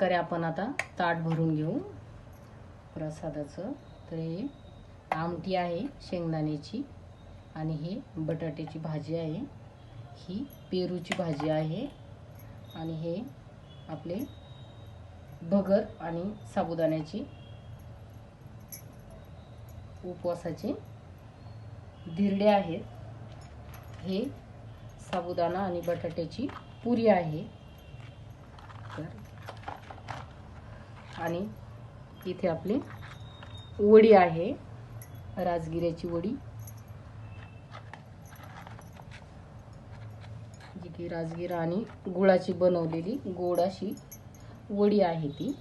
करे आपण आता ताट भरून घेऊ प्रसादाचं. तर हे आमटी आहे शेंगदाण्याची. आणि हे बटाट्याची भाजी आहे. ही पेरूची भाजी आहे. आणि हे आपले भगर आणि साबुदाण्याची उपवासाचे धिरडे आहेत. हे साबुदाणा आणि बटाट्याची पुरी आहे. तर आणि इथे आपली वडी आहे राजगिऱ्याची वडी. जी की राजगिरा आणि गुळाची बनवलेली गोड अशी वडी आहे ती.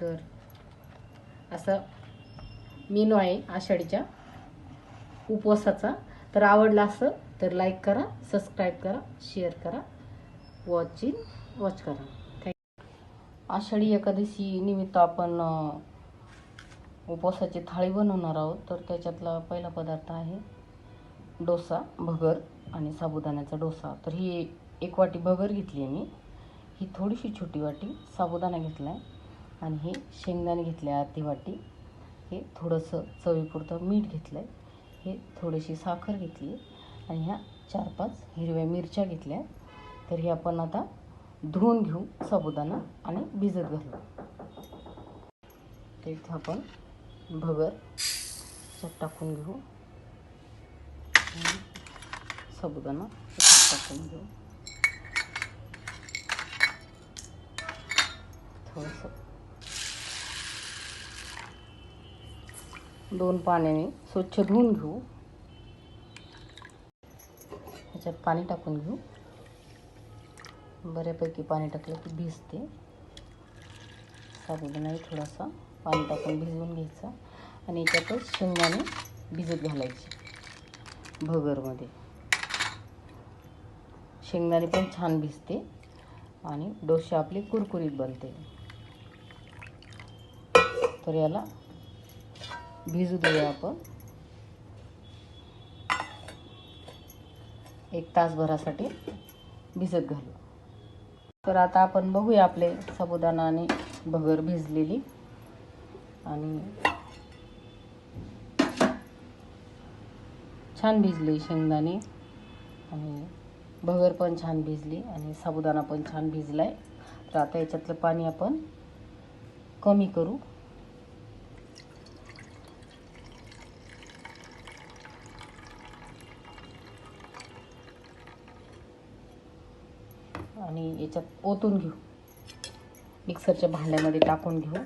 तर असा मेनू आहे आषाढीच्या उपवासाचा. तर आवडला असं तर लाईक करा सबस्क्राईब करा शेअर करा वॉचिंग वॉच करा. आषाढी एकादशी निमित्त आपण उपवासाची थाळी बनवणार आहोत. तर त्याच्यातला पहिला पदार्थ आहे डोसा भगर आणि साबुदाण्याचा डोसा. तर ही एक वाटी भगर घेतली आहे मी. ही थोडीशी छोटी वाटी साबुदाणा घेतला आहे आणि हे शेंगदाणे घेतले आहे अर्धी वाटी. हे थोडंसं चवीपुरतं मीठ घेतलं आहे हे थोडीशी साखर घेतली आहे. आणि ह्या चार पाच हिरव्या मिरच्या घेतल्या तर हे आपण आता धुवून घेऊ साबुदाणा आणि भिजत घालू. तर इथं आपण भगर टाकून घेऊ. साबुदाणा टाकून घेऊ. थोडंसं. दोन पाण्याने स्वच्छ धुवून घेऊ. ह्याच्यात पाणी टाकून घेऊ. बऱ्यापैकी पाणी टाकलं की भिजते. साबुदाणाही थोडासा पाणी टाकून भिजवून घ्यायचा आणि याच्यातच शेंगदाणे भिजत घालायची भगरमध्ये. शेंगदाणे पण छान भिजते आणि डोसे आपले कुरकुरीत बनते. तर याला भिजू देऊया आपण. एक तासभरासाठी भिजत घालू. तर आता आपण बघूया आपले साबुदाणा आणि भगर भिजलेली. आणि छान भिजली शेंगदाणे. आणि भगर पण छान भिजली आणि साबुदाणा पण छान भिजला आहे तर आता याच्यातलं पाणी आपण कमी करू. आणि याच्यात ओतून घेऊ. मिक्सरच्या भांड्यामध्ये टाकून घेऊ.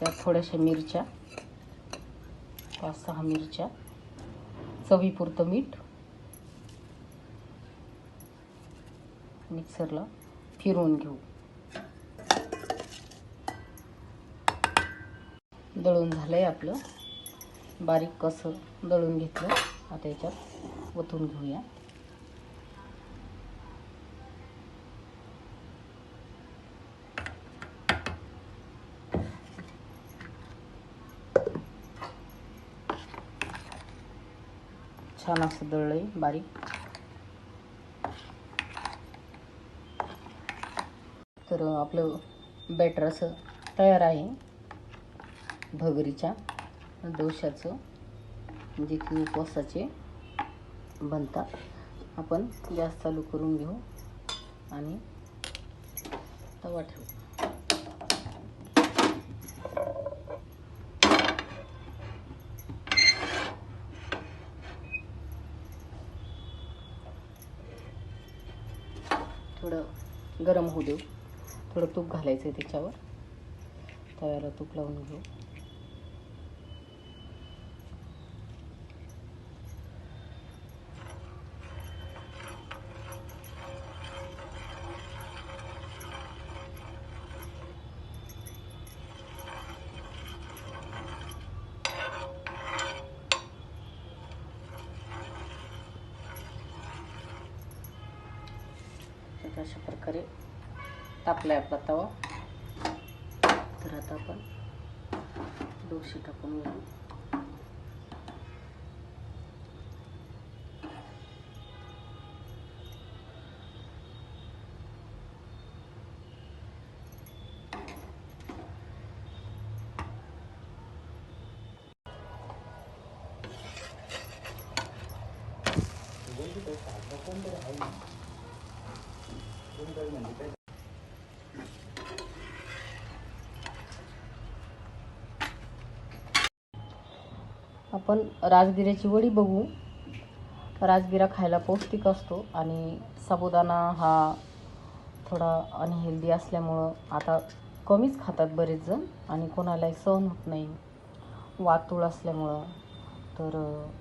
त्या त्यात थोड्याशा मिरच्या पाच सहा मिरच्या चवीपुरतं मीठ मिक्सरला फिरवून घेऊ. दळून झालंय आपलं. बारीक कसं दळून घेतलं आता याच्यात ओतून घेऊया. छान असं दळलंय बारीक. तर आपलं बॅटर असं तयार आहे. भगरीच्या डोशाचं जे की उपवासाचे बनतात. आपण गॅस चालू करून घेऊ आणि तवा ठेवू. थोडं गरम होऊ देऊ. थोडं तूप घालायचं आहे त्याच्यावर. तव्याला तूप लावून घेऊ. अशा प्रकारे तापला आपला तवा तर आता आपण डोसे टाकून घेऊ आपण राजगिऱ्याची वडी बघू. राजगिरा खायला पौष्टिक असतो आणि साबुदाणा हा थोडा अनहेल्दी असल्यामुळं आता कमीच खातात बरेच जण आणि कोणालाही सहन होत नाही. वातूळ असल्यामुळं तर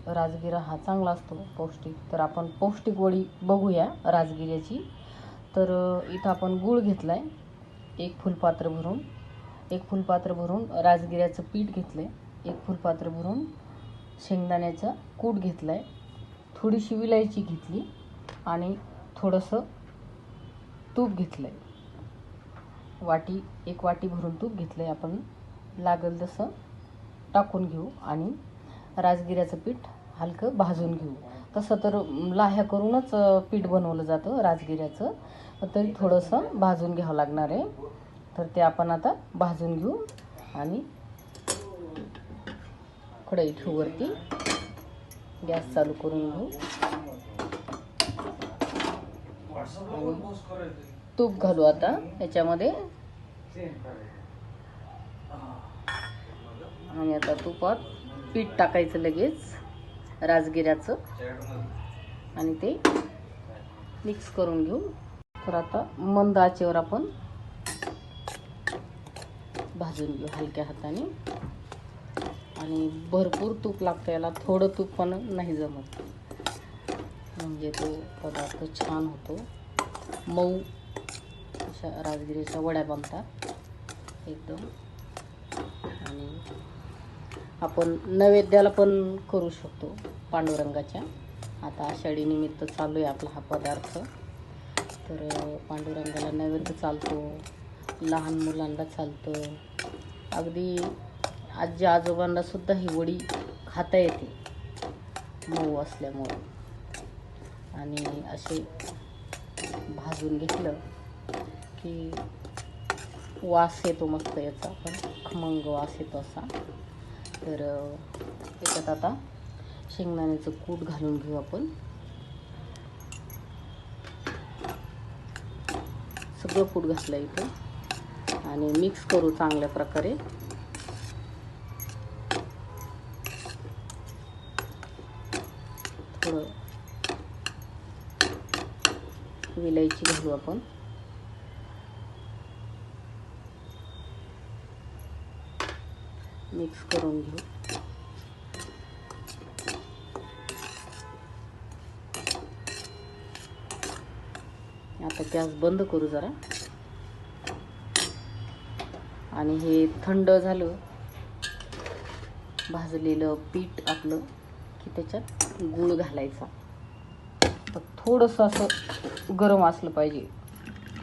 राजगिरा हा चांगला असतो पौष्टिक. तर आपण पौष्टिक वडी बघूया राजगिऱ्याची तर इथं आपण गूळ घेतला आहे एक फुलपात्र भरून एक फुलपात्र भरून राजगिऱ्याचं पीठ घेतलं आहे एक फुलपात्र भरून शेंगदाण्याचा कूट घेतला आहे थोडीशी विलायची घेतली आणि थोडंसं तूप घेतलं आहे वाटी एक वाटी भरून तूप घेतलं आहे आपण लागेल तसं टाकून घेऊ आणि राजगिऱ्याचं पीठ हलकं भाजून घेऊ. तसं तर लाह्या करूनच पीठ बनवलं जातं राजगिऱ्याचं. तरी थोडंसं भाजून घ्यावं लागणार आहे. तर ते आपण आता भाजून घेऊ आणि कढई ठेवूवरती. गॅस चालू करून घेऊ. तूप घालू आता याच्यामध्ये. आणि आता तुपात पीठ टाकायचं लगेच राजगिऱ्याचं. आणि ते मिक्स करून घेऊ. तर आता मंद आचेवर आपण भाजून घेऊ हलक्या हाताने. आणि भरपूर तूप लागतं याला थोडं तूप पण नाही जमत. म्हणजे तो पदार्थ छान होतो. मऊ अशा राजगिरीच्या वड्या बनतात एकदम. आणि आपण नैवेद्याला पण करू शकतो पांडुरंगाच्या. आता आषाढी निमित्त चालू आहे आपला हा पदार्थ. तर पांडुरंगाला नैवेद्य चालतो लहान मुलांना चालतं. अगदी आजी आजोबांना सुद्धा ही वडी खाता येते. मऊ असल्यामुळं. आणि असे भाजून घेतलं की वास येतो मस्त याचा. पण खमंग वास येतो असा. तर त्याच्यात आता शेंगदाण्याचं कूट घालून घेऊ आपण. सगळं कूट घातलं इथं. आणि मिक्स करू चांगल्या प्रकारे. थोडं. विलायची घालू आपण. मिक्स करून घेऊ. आता गॅस बंद करू जरा. आणि हे थंड झालं भाजलेलं पीठ आपलं की त्याच्यात गूळ घालायचा. तर थोडंसं असं गरम असलं पाहिजे.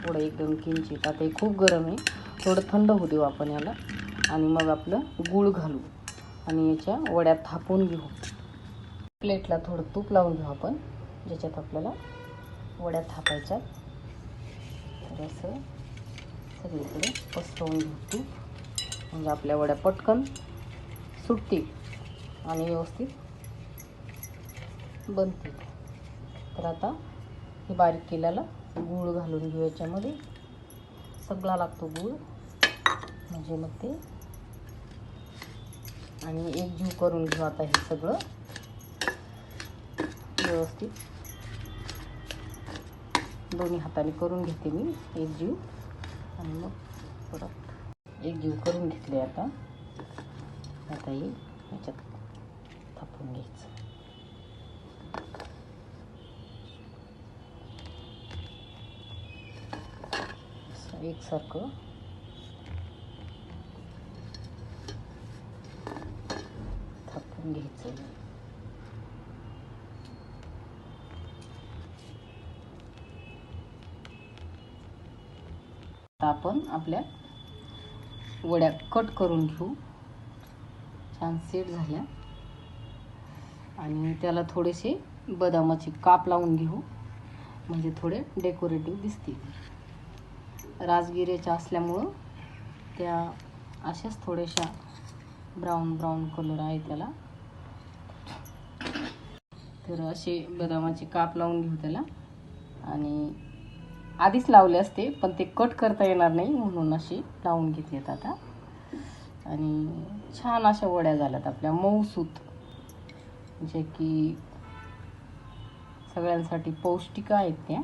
थोडं एकदम किंचित आता हे खूप गरम आहे. थोडं थंड होऊ देऊ आपण याला. आणि मग आपलं गूळ घालू. आणि याच्या वड्या थापून घेऊ. प्लेटला थोडं तूप लावून घेऊ आपण. ज्याच्यात आपल्याला वड्या थापायच्या तर असं सगळीकडे पसरवून घेऊ तूप. म्हणजे आपल्या वड्या पटकन सुटतील. आणि व्यवस्थित बनते. तर आता हे बारीक केलेला गूळ घालून घेऊ याच्यामध्ये. सगळा लागतो गूळ. म्हणजे मग ते. आणि एक जीव करून घेऊ आता हे सगळं. व्यवस्थित. दोन्ही हाताने करून घेते मी एक जीव. आणि मग परत एकजीव करून घेतले आता. आता हे याच्यात थापून घ्यायचं. असं एकसारखं. थापून घ्यायचं. आपण आपल्या वड्या कट करून घेऊ. छान सेट झाल्या. आणि त्याला थोडेसे बदामाचे काप लावून घेऊ. म्हणजे थोडे डेकोरेटिव्ह दिसतील. राजगिऱ्याच्या असल्यामुळं त्या अशाच थोड्याशा ब्राऊन ब्राऊन कलर आहे त्याला. तर असे बदामाचे काप लावून घेऊ त्याला. आणि आधीच लावले असते पण ते कट करता येणार नाही म्हणून असे लावून घेतलेत आता. आणि छान अशा वड्या झाल्यात आपल्या मऊसूत. जे की सगळ्यांसाठी पौष्टिक आहेत त्या.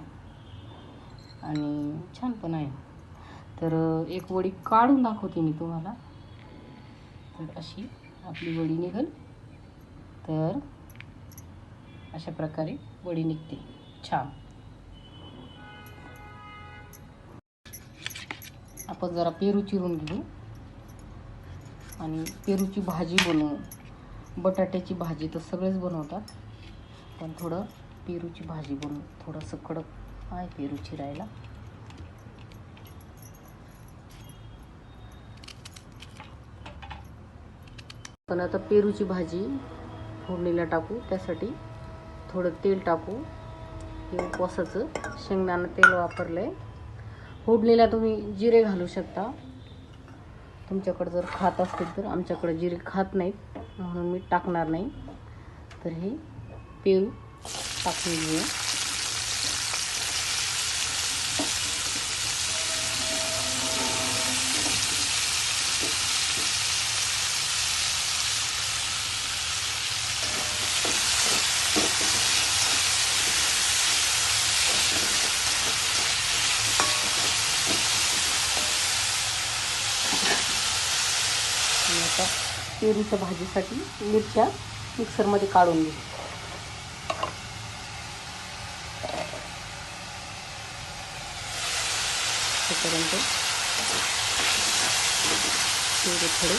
आणि छान पण आहे. तर एक वडी काढून दाखवते मी तुम्हाला. तर अशी आपली वडी निघल. तर अशा प्रकारे वडी निघते. छान. आपण जरा पेरू चिरून घेऊ. आणि पेरूची भाजी बनवू. बटाट्याची भाजी तर सगळेच बनवतात. पण थोडं पेरूची भाजी बनवू. थोडंसं कडक आहे पेरू चिरायला पण आता पेरूची भाजी फोडणीला टाकू त्यासाठी थोडं तेल टाकू. हे उपवासाचं शेंगदाणा तेल वापरलं आहे फोडणीला तुम्ही जिरे घालू शकता. तुमच्याकडे जर खात असतील तर आमच्याकडे जिरे खात नाहीत म्हणून मी टाकणार नाही. तर हे पेरू टाकून घेऊ. आता पेरूच्या भाजीसाठी मिरच्या मिक्सरमध्ये काढून घेऊ. तोपर्यंत पेरू थोडे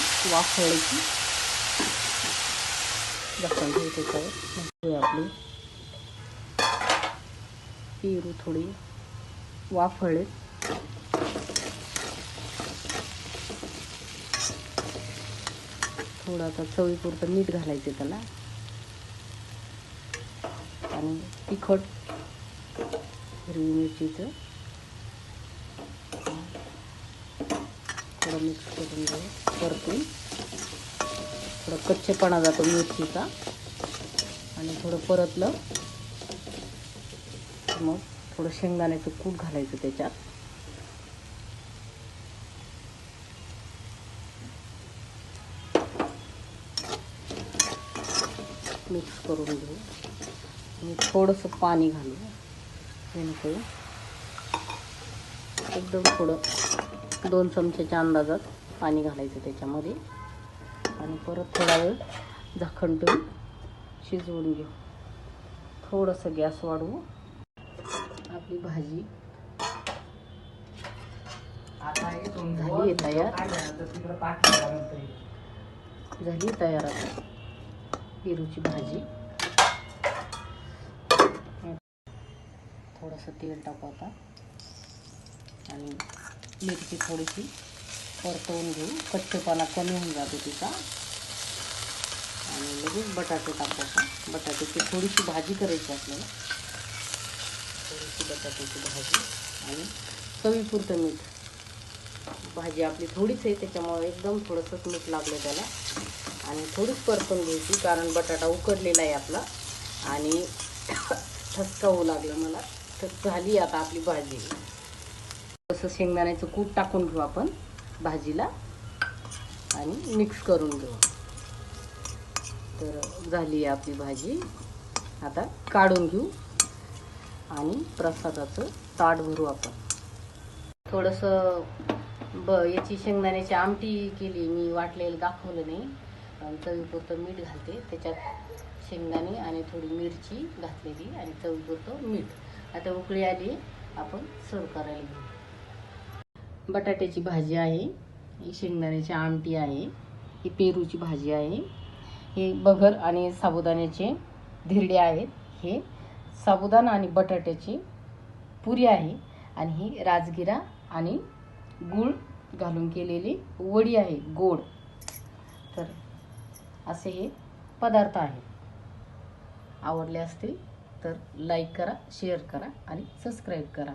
आपली पेरू थोडं आता चवीपुरतं मीठ घालायचं त्याला. आणि तिखट हिरवी मिरचीचं. थोडं मिक्स करून घेऊ परतून थोडं कच्चेपणा जातो मिरचीचा. आणि थोडं परतलं मग थोडं शेंगदाण्याचं कूट घालायचं त्याच्यात. मिक्स करून घेऊ. आणि थोडंसं पाणी घालू. जेणेकरून एकदम थोडं दोन चमच्याच्या अंदाजात पाणी घालायचं त्याच्यामध्ये. आणि परत थोडा वेळ झाकण ठेवून शिजवून घेऊ. थोडंसं गॅस वाढवू. आपली भाजी झाली तयार. झाली? तयार आता. पेरूची भाजी. थोडंसं तेल टाकू आता आणि मिरची थोडीशी परतवून घेऊ. कच्चेपणा कमी होऊन जातो तिचा. आणि लगेच बटाटे टाकू आता बटाट्याची थोडीशी भाजी करायची आपल्याला. थोडीशी बटाट्याची भाजी आणि चवीपुरतं मीठ. भाजी आपली थोडीच आहे त्याच्यामुळे एकदम थोडंसंच मीठ लागलं त्याला. आणि थोडीच परतून घ्यायची कारण बटाटा उकडलेला आहे आपला. आणि ठसका होऊ लागला मला. तर झाली आता आपली भाजी. तसं शेंगदाण्याचं कूट टाकून घेऊ आपण भाजीला. आणि मिक्स करून घेऊ. तर झाली आहे आपली भाजी. आता काढून घेऊ. आणि प्रसादाचं ताट भरू आपण. थोडंसं ब याची शेंगदाण्याची आमटी केली मी वाटलेलं दाखवलं नाही. चवीपुरतं मीठ घालते. त्याच्यात शेंगदाणे आणि थोडी मिरची घातलेली आणि चवीपुरतं मीठ. आता उकळी आली आपण सर्व करायला घेऊ. बटाट्याची भाजी आहे ही शेंगदाण्याची आमटी आहे ही पेरूची भाजी आहे हे बगर आणि साबुदाण्याचे धिरडे आहेत. हे साबुदाणा आणि बटाट्याची पुरी आहे आणि ही राजगिरा आणि गूळ घालून केलेली वडी आहे गोड. असे हे पदार्थ आहेत. आवडले असतील तर लाईक करा शेअर करा आणि सबस्क्राईब करा.